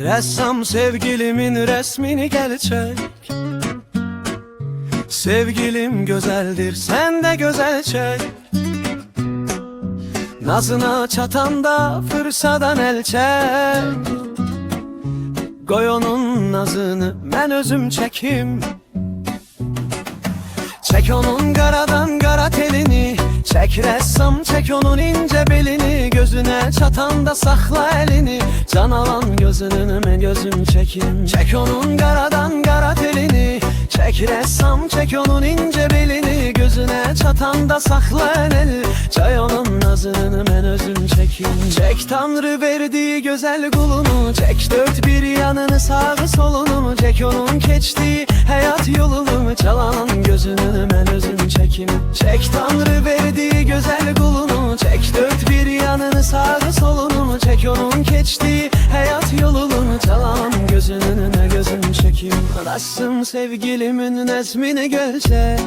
Ressam sevgilimin resmini gel çek Sevgilim güzeldir sen de güzel çek. Nazına çatanda fırsadan el çek. Koy onun nazını ben özüm çekim. Çek onun karadan Çek ressam çek onun ince belini. Gözüne çatanda sakla elini. Can alan gözünün ben gözüm çekim Çek onun karadan kara telini. Çek ressam çek onun ince belini. Gözüne çatanda sakla el Çay onun nazını ben özüm çekim Çek tanrı verdiği güzel kulunu Çek dört bir yanını sağı solunu Çek onun keçtiği hayat yolunu. Çalan gözünün ben özüm çekim Çek tanrı verdiği onun keçtiği hayat yolunu Çalan gözünün ne gözüm çekim Ressam sevgilimin nezmini görsek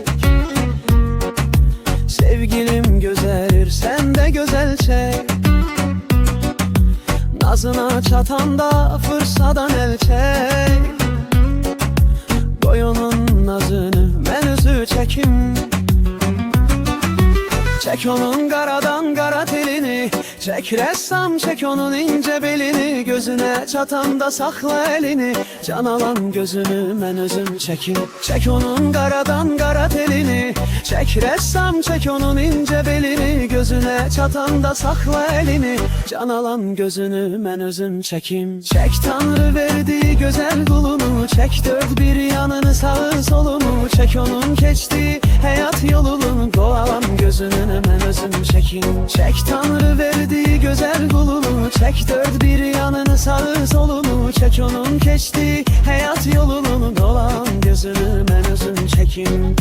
Sevgilim gözerir sen de güzel çek. Nazına çatanda fırsadan el çek. Boyunun nazını ben özü çekim Çek onun karadan kara telini. Çek ressam çek onun ince belini. Gözüne çatanda sakla elini. Can alan gözünü ben özüm çekim. Çek onun karadan kara telini. Çek ressam çek onun ince belini. Gözüne çatanda sakla elini. Can alan gözünü ben özüm çekim. Çek tanrı verdiği güzel kulunu. Çek dört bir yanını sağı solunu. Çek onun keçtiği hayat yolunu gözünün hemen özün çekin. Çek Tanrı verdiği güzel kulunu Çek dört bir yanını sarı solunu Çek onun geçtiği hayat yolunu. Dolan gözünü hemen özün çekin.